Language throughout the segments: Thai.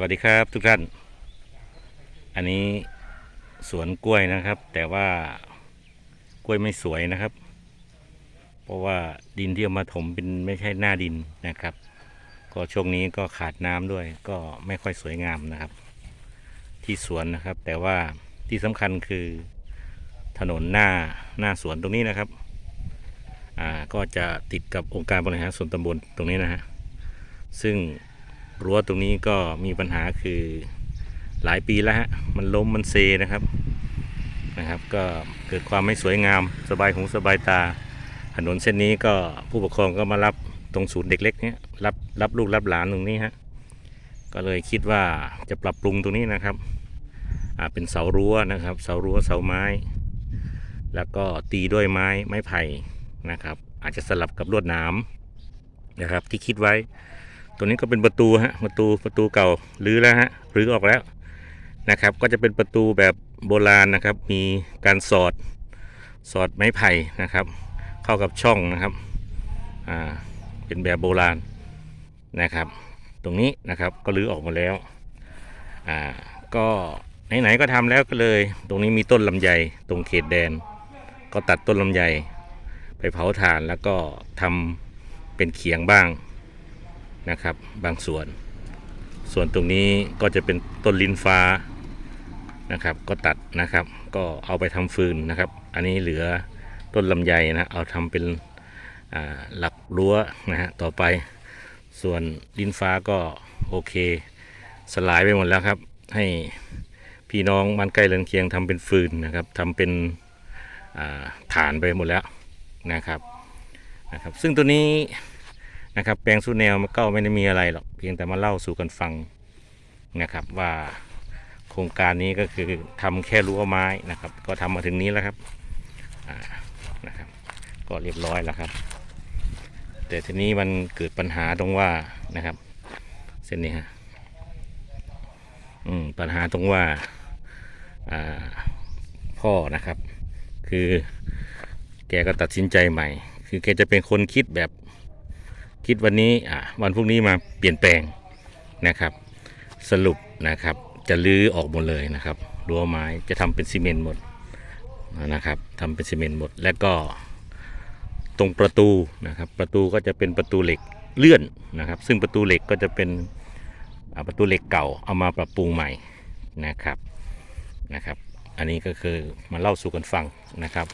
วัสดีครับทุกท่าน อันนี้สวนกล้วยนะครับ แต่ว่ากล้วยไม่สวยนะครับ เพราะว่าดินที่เอามาถมเป็นไม่ใช่หน้าดินนะครับ ก็ช่วงนี้ก็ขาดน้ำด้วย ก็ไม่ค่อยสวยงามนะครับ ที่สวนนะครับ แต่ว่าที่สำคัญคือถนนหน้าหน้าสวนตรงนี้นะครับอ่าก็จะติดกับองค์การบริหารส่วนตำบลตรงนี้นะฮะซึ่ง รั้วตรงนี้ก็มีปัญหาคือหลายปีแล้วฮะ มันล้มมันเซนะครับ นะครับ ก็เกิดความไม่สวยงาม สบายหูสบายตา ถนนเส้นนี้ก็ผู้ปกครองก็มารับตรงศูนย์เด็กเล็กเนี้ยรับรับลูกรับหลานตรงนี้ฮะ ก็เลยคิดว่าจะปรับปรุงตรงนี้นะครับ อ่า เป็นเสารั้วนะครับ เสารั้วเสาไม้ แล้วก็ตีด้วยไม้ไม้ไผ่นะครับ อาจจะสลับกับลวดหนามนะครับ ที่คิดไว้ ตัวนี้ก็เป็นประตูฮะประตูประตูเก่ารื้อแล้วฮะรื้อออกแล้วนะครับ ก็จะเป็นประตูแบบโบราณนะครับ มีการสอดสอดไม้ไผ่นะครับ เข้ากับช่องนะครับอ่าเป็นแบบโบราณนะครับ ตรงนี้นะครับก็รื้อออกมาแล้วอ่าก็ไหนๆก็ทำแล้วก็เลย ตรงนี้มีต้นลำไยตรงเขตแดน ก็ตัดต้นลำไยไปเผาถ่านแล้วก็ทำเป็นเขียงบ้าง นะครับ บางส่วน ส่วนตรงนี้ก็จะเป็นต้นลิ้นฟ้านะครับ ก็ตัดนะครับ ก็เอาไปทำฟืนนะครับ อันนี้เหลือต้นลำไยนะเอาทำเป็นหลักรั้วนะฮะต่อไป ส่วนลิ้นฟ้าก็โอเค สลายไปหมดแล้วครับ ให้พี่น้องบ้านใกล้เรือนเคียงทำเป็นฟืนนะครับทำเป็นฐานไปหมดแล้วนะครับนะครับ ซึ่งตัวนี้ นะครับ แปลงสูแนวมันก็ไม่ได้มีอะไรหรอกเพียงแต่มาเล่าสู่กันฟังนะครับว่าโครงการนี้ก็คือทำแค่รั้วไม้นะครับ ก็ทำมาถึงนี้แล้วครับนะครับ ก็เรียบร้อยแล้วครับ แต่ทีนี้มันเกิดปัญหาตรงว่านะครับ เส้นนี้ฮะอืมปัญหาตรงว่าอ่าพ่อนะครับ คือแกก็ตัดสินใจใหม่ คือแกจะเป็นคนคิดแบบ คิดวันนี้วันพรุ่งนี้มาเปลี่ยนแปลงนะครับ สรุปนะครับ จะลื้อออกหมดเลยนะครับรั้วไม้จะทำเป็นซีเมนต์หมดนะครับทำเป็นซีเมนต์หมด แล้วก็ตรงประตูนะครับ ประตูก็จะเป็นประตูเหล็กเลื่อนนะครับ ซึ่งประตูเหล็กก็จะเป็นประตูเหล็กเก่าเอามาปรับปรุงใหม่นะครับนะครับ อันนี้ก็คือมาเล่าสู่กันฟังนะครับ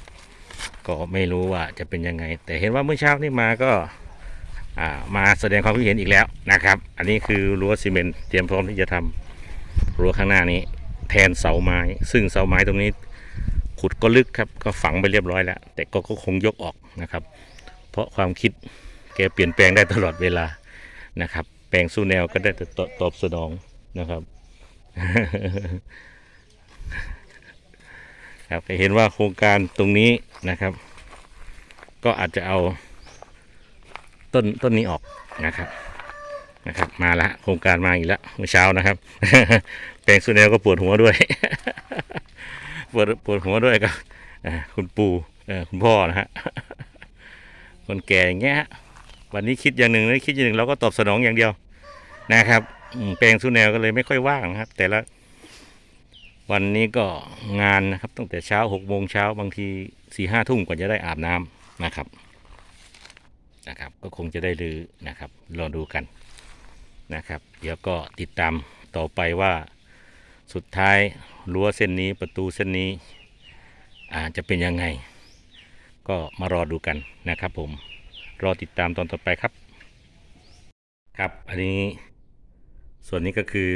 ก็ไม่รู้ว่าจะเป็นยังไง แต่เห็นว่าเมื่อเช้านี่มาก็ มาแสดงความคิดเห็นอีกแล้วนะครับ อันนี้คือรั้วซีเมนต์เตรียมพร้อมที่จะทำรั้วข้างหน้านี้ แทนเสาไม้ ซึ่งเสาไม้ตรงนี้ขุดก็ลึกครับก็ฝังไปเรียบร้อยแล้ว แต่ก็ก็คงยกออกนะครับ เพราะความคิดแกเปลี่ยนแปลงได้ตลอดเวลานะครับ แปลงสู้แนวก็ได้แต่ตอบสนองนะครับครับเห็นว่าโครงการตรงนี้นะครับ ก็อาจจะเอา ต้นต้นนี้ออกนะครับนะครับ มาละโครงการมาอีกแล้วเมื่อเช้านะครับ แปลงสุนแนวก็ปวดหัวด้วยปวดปวดหัวด้วยกับคุณปู่คุณพ่อนะฮะคนแก่อย่างเงี้ยวันนี้คิดอย่างหนึ่งแล้วคิดอย่างหนึ่งเราก็ตอบสนองอย่างเดียวนะครับแปลงสุนแนวก็เลยไม่ค่อยว่างนะครับ แต่ละวันนี้ก็งานนะครับตั้งแต่เช้าหกโมงเช้าบางทีสี่ห้าทุ่มกว่าจะได้อาบน้ำนะครับ นะครับ ก็คงจะได้ลือนะครับรองดูกันนะครับ เดี๋ยวก็ติดตามต่อไปว่าสุดท้ายรั้วเส้นนี้ประตูเส้นนี้อาจะเป็นยังไง ก็มารอดูกันนะครับ ผมรอติดตามตอนต่อไปครับ ครับอันนี้ส่วนนี้ก็คือ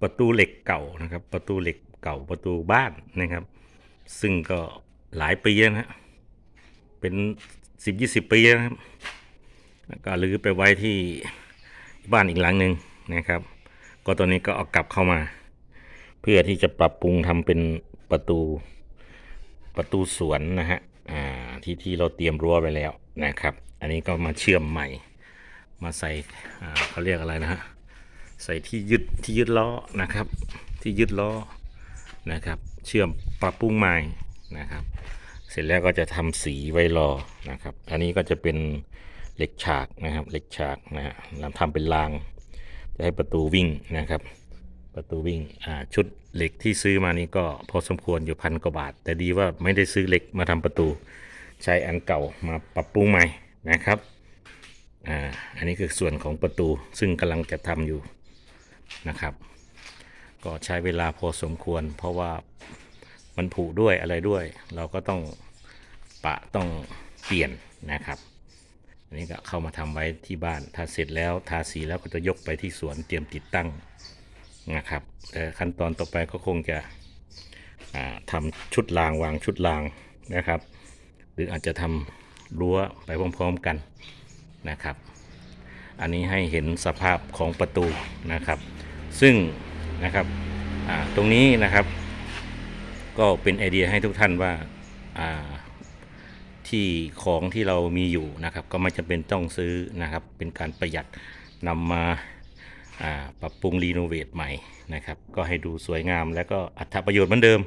ประตูเหล็กเก่านะครับ ประตูเหล็กเก่าประตูบ้านนะครับ ซึ่งก็หลายปีแล้วนะเป็น สิบยี่สิบปีนะครับแล้วก็รื้อไปไว้ที่บ้านอีกหลังหนึ่งนะครับ ก็ตอนนี้ก็เอากลับเข้ามา เพื่อที่จะปรับปรุงทำเป็นประตูประตูสวนนะฮะอ่าที่ที่เราเตรียมรั้วไว้แล้วนะครับ อันนี้ก็มาเชื่อมใหม่ มาใส่อ่าเขาเรียกอะไรนะฮะใส่ที่ยึดที่ยึดล้อนะครับ ที่ยึดล้อนะครับ เชื่อมปรับปรุงใหม่นะครับ เสร็จแล้วก็จะทำสีไว้รอนะครับ อันนี้ก็จะเป็นเหล็กฉากนะครับเหล็กฉากนะฮะแล้วทำเป็นราง จะให้ประตูวิ่งนะครับ ประตูวิ่งอ่าชุดเหล็กที่ซื้อมานี่ก็พอสมควรอยู่พันกว่าบาท แต่ดีว่าไม่ได้ซื้อเหล็กมาทำประตู ใช้อันเก่ามาปรับปรุงใหม่นะครับอ่าอันนี้คือส่วนของประตูซึ่งกำลังจะทำอยู่นะครับ ก็ใช้เวลาพอสมควร เพราะว่ามันผุด้วยอะไรด้วย เราก็ต้อง ปะต้องเปลี่ยนนะครับ อันนี้ก็เข้ามาทำไว้ที่บ้าน ถ้าเสร็จแล้วทาสีแล้วก็จะยกไปที่สวนเตรียมติดตั้งนะครับ แต่ขั้นตอนต่อไปก็คงจะอ่าทำชุดรางวางชุดรางนะครับ หรืออาจจะทำรั้วไปพร้อมๆกันนะครับ อันนี้ให้เห็นสภาพของประตูนะครับ ซึ่งนะครับตรงนี้นะครับ ก็เป็นไอเดียให้ทุกท่านว่า ที่ของที่เรามีอยู่นะครับ ก็ไม่จำเป็นต้องซื้อนะครับ เป็นการประหยัดนำมาปรับปรุงรีโนเวทใหม่นะครับ ก็ให้ดูสวยงามและก็อัตประโยชน์เหมือนเดิม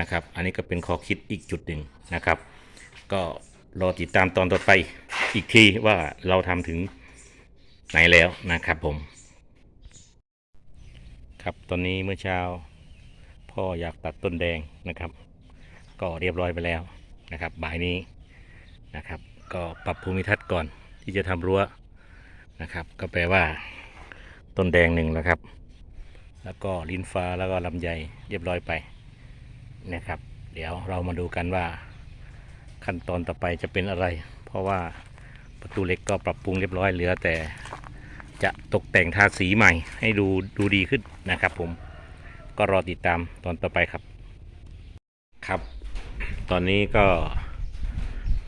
นะครับ อันนี้ก็เป็นข้อคิดอีกจุดหนึ่งนะครับ ก็รอติดตามตอนต่อไปอีกทีว่าเราทำถึงไหนแล้วนะครับผม ครับตอนนี้เมื่อเช้า พ่ออยากตัดต้นแดงนะครับ ก็เรียบร้อยไปแล้วนะครับบ่ายนี้ นะครับ ก็ปรับภูมิทัศน์ก่อนที่จะทำรั้วนะครับ ก็แปลว่า ต้นแดงหนึ่งแล้วครับ แล้วก็ลิ้นฟ้าแล้วก็ลำไยเรียบร้อยไปนะครับ เดี๋ยวเรามาดูกันว่า ขั้นตอนต่อไปจะเป็นอะไร เพราะว่าประตูเหล็กก็ปรับปรุงเรียบร้อยเหลือแต่จะตกแต่งทาสีใหม่ให้ดูดูดีขึ้นนะครับผมก็รอติดตามตอนต่อไปครับ ครับ ตอนนี้ก็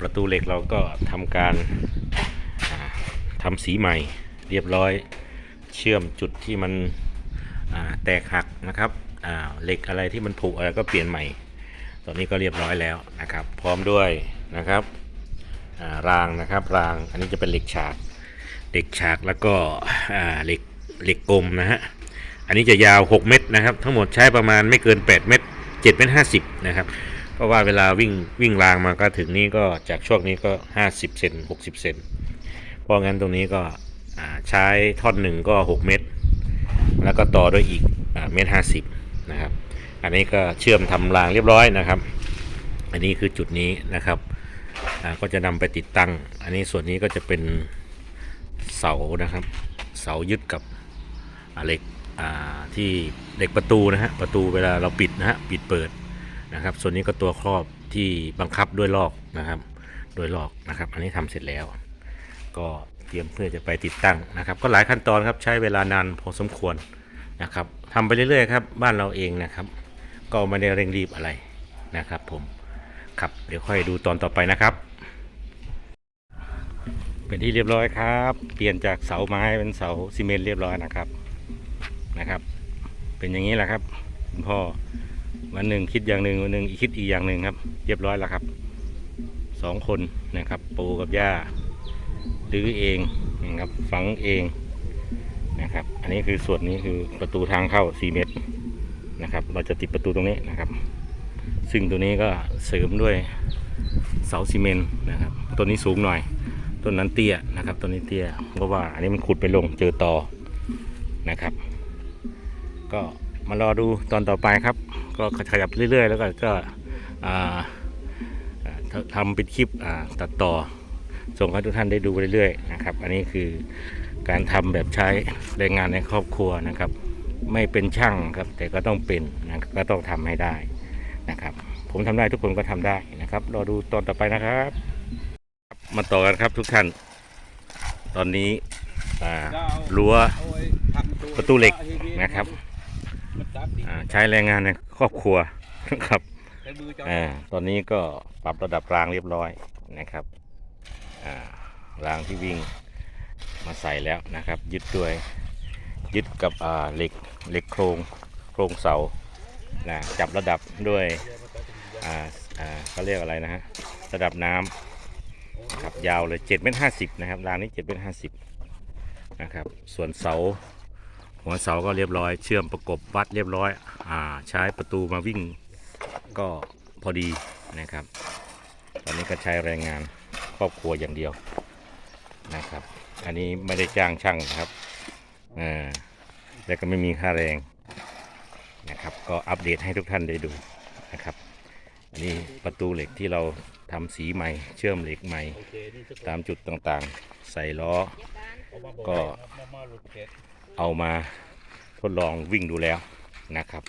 ประตูเหล็กเราก็ทำการอ่าทำสีใหม่เรียบร้อยเชื่อมจุดที่มันแตกหักนะครับเหล็กอะไรที่มันผุอะไรก็เปลี่ยนใหม่ ตอนนี้ก็เรียบร้อยแล้วนะครับ พร้อมด้วยนะครับารางนะครับรางอันนี้จะเป็นเหล็กฉากเหล็กฉากแล้วก็เหล็กเหล็กกลมนะฮะอันนี้จะยาว 6 เมตรนะครับ ทั้งหมดใช้ประมาณไม่เกิน 8 เมตร7เมตร50นะครับ เพราะว่าเวลาวิ่งวิ่งรางมาก็ถึงนี่ก็จากช่วงนี้ก็ 50 เซน60 เซนเพราะงั้นตรงนี้ก็ใช้ท่อนหนึ่งก็ 6 เมตร แล้วก็ต่อด้วยอีกเมตร50นะครับ อันนี้ก็เชื่อมทำรางเรียบร้อยนะครับ อันนี้คือจุดนี้นะครับก็จะนำไปติดตั้ง อันนี้ส่วนนี้ก็จะเป็นเสานะครับ เสายึดกับเหล็กที่เหล็กประตูนะฮะประตูเวลาเราปิดนะฮะปิดเปิด นะครับ ส่วนนี้ก็ตัวครอบที่บังคับด้วยลอกนะครับ โดยลอกนะครับ อันนี้ทำเสร็จแล้ว ก็เตรียมเพื่อจะไปติดตั้งนะครับ ก็หลายขั้นตอนครับใช้เวลานานพอสมควรนะครับทำไปเรื่อยๆครับ บ้านเราเองนะครับ ก็ไม่ได้เร่งรีบอะไรนะครับ ผมครับเดี๋ยวค่อยดูตอนต่อไปนะครับ เป็นที่เรียบร้อยครับ เปลี่ยนจากเสาไม้เป็นเสาซีเมนต์เรียบร้อยนะครับนะครับ เป็นอย่างนี้แหละครับคุณพ่อ วันหนึ่งคิดอย่างหนึ่งวันหนึ่งอีคิดอีกอย่างหนึ่งครับ เรียบร้อยแล้วครับสองคนนะครับ ปูกับย่าดื้อเองนะครับฝังเองนะครับ อันนี้คือส่วนนี้คือประตูทางเข้า 4 เมตรนะครับ เราจะติดประตูตรงนี้นะครับ ซึ่งตัวนี้ก็เสริมด้วยเสาซีเมนต์นะครับ ตัวนี้สูงหน่อยต้นนั้นเตี้ยนะครับตัวนี้เตี้ยเพราะว่าอันนี้มันขุดไปลงเจอตอนะครับ ก็ มารอดูตอนต่อไปครับ ก็ขยับเรื่อย ๆ แล้วก็ก็อ่าอ่าทำเป็นคลิปตัดต่อ ส่งให้ทุกท่านได้ดูเรื่อยๆนะครับ อันนี้คือการทำแบบใช้แรงงานในครอบครัวนะครับ ไม่เป็นช่างครับ แต่ก็ต้องเป็นนะก็ต้องทำให้ได้นะครับ ผมทำได้ทุกคนก็ทำได้นะครับ รอดูตอนต่อไปนะครับ มาต่อกันครับทุกท่าน ตอนนี้รั้วประตูเหล็กนะครับ อ่าใช้แรงงานในครอบครัวนะครับอ่าตอนนี้ก็ปรับระดับรางเรียบร้อยนะครับอ่ารางที่วิ่งมาใส่แล้วนะครับ ยึดด้วยยึดกับอ่าเหล็กเหล็กโครงโครงเสานะจับระดับด้วยอ่าอ่าเขาเรียกอะไรนะฮะระดับน้ำนะครับยาวเลย7เมตร50นะครับรางนี้7เมตร50นะครับส่วนเสา หัวเสาก็เรียบร้อย เชื่อมประกบวัดเรียบร้อยอ่าใช้ประตูมาวิ่งก็พอดีนะครับ ตอนนี้ก็ใช้แรงงานครอบครัวอย่างเดียวนะครับ อันนี้ไม่ได้จ้างช่างนะครับอ่าแล้วก็ไม่มีค่าแรงนะครับ ก็อัปเดตให้ทุกท่านได้ดูนะครับอันนี้ประตูเหล็กที่เราทำสีใหม่ เชื่อมเหล็กใหม่ ตามจุดต่างๆ ใส่ล้อก็ เอามาทดลองวิ่งดูแล้วนะครับ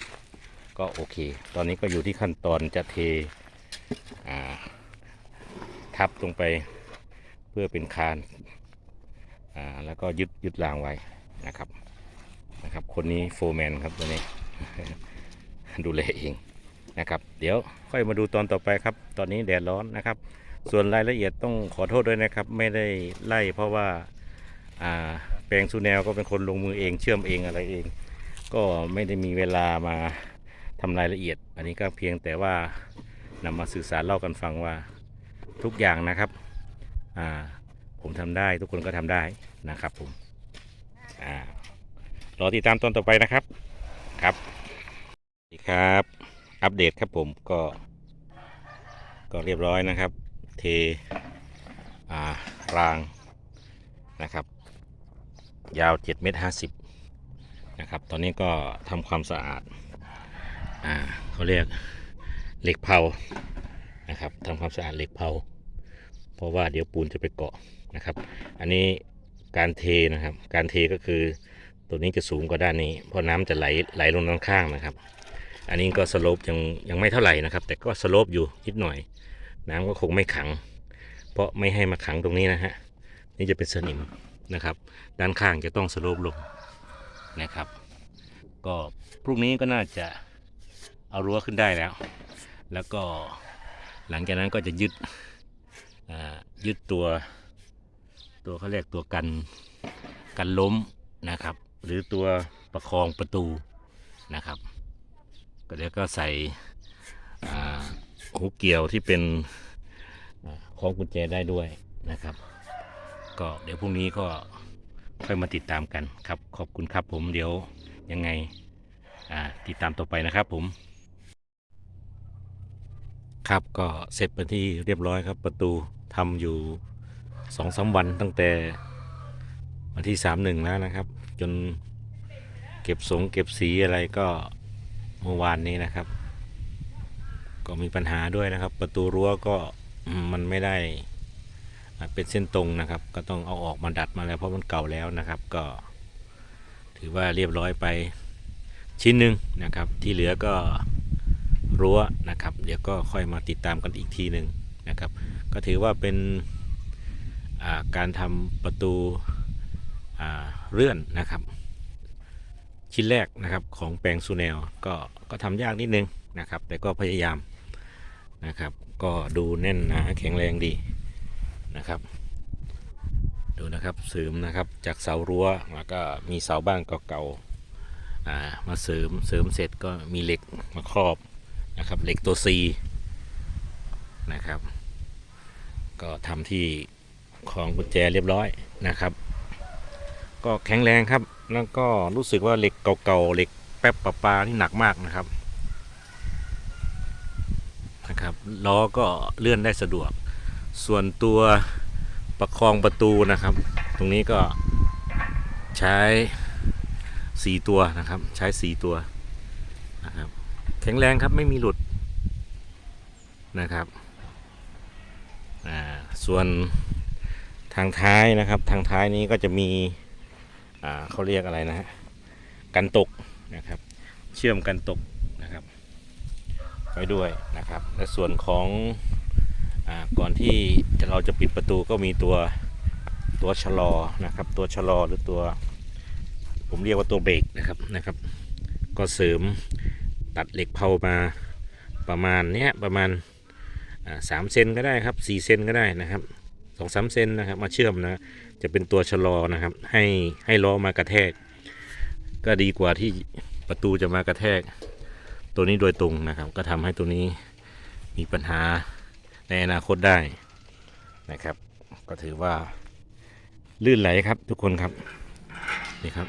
ก็โอเค ตอนนี้ก็อยู่ที่ขั้นตอนจะเททับลงไปเพื่อเป็นคานาแล้วก็ยึดยึดรางไว้นะครับนะครับ คนนี้โฟร์แมนครับตัวนี้ดูแลเองนะครับ เดี๋ยวค่อยมาดูตอนต่อไปครับ ตอนนี้แดดร้อนนะครับ ส่วนรายละเอียดต้องขอโทษด้วยนะครับ ไม่ได้ไล่เพราะว่าอ่า แปลงซูแนวก็เป็นคนลงมือเองเชื่อมเองอะไรเอง ก็ไม่ได้มีเวลามาทำรายละเอียด อันนี้ก็เพียงแต่ว่านำมาสื่อสารเล่ากันฟังว่าทุกอย่างนะครับอ่าผมทำได้ทุกคนก็ทำได้นะครับผมอ่ารอติดตามตอนต่อไปนะครับครับสวัสดีครับ อัปเดตครับผมก็ ก็เรียบร้อยนะครับ เทอ่ารางนะครับ ยาว7เมตร50นะครับ ตอนนี้ก็ทำความสะอาด อ่าเขาเรียกเหล็กเผานะครับทำความสะอาดเหล็กเผา เพราะว่าเดี๋ยวปูนจะไปเกาะนะครับ อันนี้การเทนะครับ การเทก็คือตัวนี้จะสูงกว่าด้านนี้ เพราะน้ำจะไหลไหลลงด้านข้างนะครับ อันนี้ก็สโลปยังยังไม่เท่าไหร่นะครับ แต่ก็สโลปอยู่นิดหน่อย น้ำก็คงไม่ขัง เพราะไม่ให้มาขังตรงนี้นะฮะนี่จะเป็นสนิม นะครับ ด้านข้างจะต้องสโลปลงนะครับ ก็พรุ่งนี้ก็น่าจะเอารั้วขึ้นได้แล้ว แล้วก็หลังจากนั้นก็จะยึดยึดตัว ตัวเขาเรียกตัวกันกันล้มนะครับ หรือตัวประคองประตูนะครับ ก็เดี๋ยวก็ใส่หูเกี่ยวที่เป็นอ่าคล้องกุญแจได้ด้วยนะครับ ก็เดี๋ยวพรุ่งนี้ก็ค่อยมาติดตามกันครับ ขอบคุณครับผมเดี๋ยวยังไงติดตามต่อไปนะครับผม ครับก็เสร็จเป็นที่เรียบร้อยครับ ประตูทำอยู่สองสามวันตั้งแต่วันที่สามหนึ่งแล้วนะครับ จนเก็บสงเก็บสีอะไรก็เมื่อวานนี้นะครับ ก็มีปัญหาด้วยนะครับ ประตูรั้วก็มันไม่ได้ เป็นเส้นตรงนะครับ ก็ต้องเอาออกมาดัดมาแล้วเพราะมันเก่าแล้วนะครับ ก็ ถือว่าเรียบร้อยไปชิ้นหนึ่งนะครับ ที่เหลือก็รั้วนะครับ เดี๋ยวก็ค่อยมาติดตามกันอีกทีหนึ่งนะครับ ก็ถือว่าเป็นาการทำประตูเลื่อนนะครับ ชิ้นแรกนะครับของแปลงซูแนลก็ก็ทำยากนิดนึงนะครับ แต่ก็พยายามนะครับ ก็ดูแน่นหนาแข็งแรงดี นะครับ ดูนะครับเสริมนะครับจากเสารั้วแล้วก็มีเสาบ้านเก่าๆมาเสริมเสริมเสร็จก็มีเหล็กมาครอบนะครับเหล็กตัว C นะครับ ก็ทำที่ของกุญแจเรียบร้อยนะครับ ก็แข็งแรงครับแล้วก็รู้สึกว่าเหล็กเก่าๆเหล็กแป๊บปะปาที่หนักมากนะครับนะครับล้อก็เลื่อนได้สะดวก ส่วนตัวประคองประตูนะครับ ตรงนี้ก็ใช้สีตัวนะครับ ใช้สีตัวนะครับแข็งแรงครับไม่มีหลุดนะครับส่วนทางท้ายนะครับ ทางท้ายนี้ก็จะมีเขาเรียกอะไรนะฮะกันตกนะครับ เชื่อมกันตกนะครับไว้ด้วยนะครับ และส่วนของ ก่อนที่เราจะปิดประตูก็มีตัวตัวชะลอนะครับ ตัวชะลอหรือตัว ผมเรียกว่าตัวเบรกนะครับนะครับ ก็เสริมตัดเหล็กเผามาประมาณเนี้ยประมาณสามเซนก็ได้ครับสี่เซนก็ได้นะครับสองสามเซนนะครับมาเชื่อมนะจะเป็นตัวชะลอนะครับ ให้ให้ล้อมากระแทก ก็ดีกว่าที่ประตูจะมากระแทก ตัวนี้โดยตรงนะครับ ก็ทำให้ตัวนี้มีปัญหา ในอนาคตได้นะครับ ก็ถือว่าลื่นไหลครับทุกคนครับนี่ครับ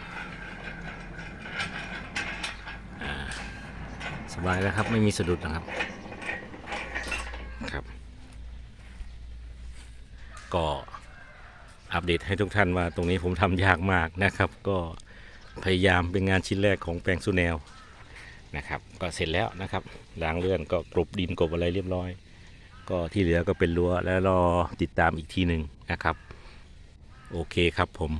สบายแล้วครับไม่มีสะดุดนะครับครับ ก็อัปเดตให้ทุกท่านว่าตรงนี้ผมทำยากมากนะครับ ก็พยายามเป็นงานชิ้นแรกของแปลงสุแนวนะครับ ก็เสร็จแล้วนะครับล้างเลื่อนก็กรบดินกรบอะไรเรียบร้อย ก็ที่เหลือก็เป็นรั้วแล้วรอติดตามอีกทีหนึ่งนะครับ โอเคครับผม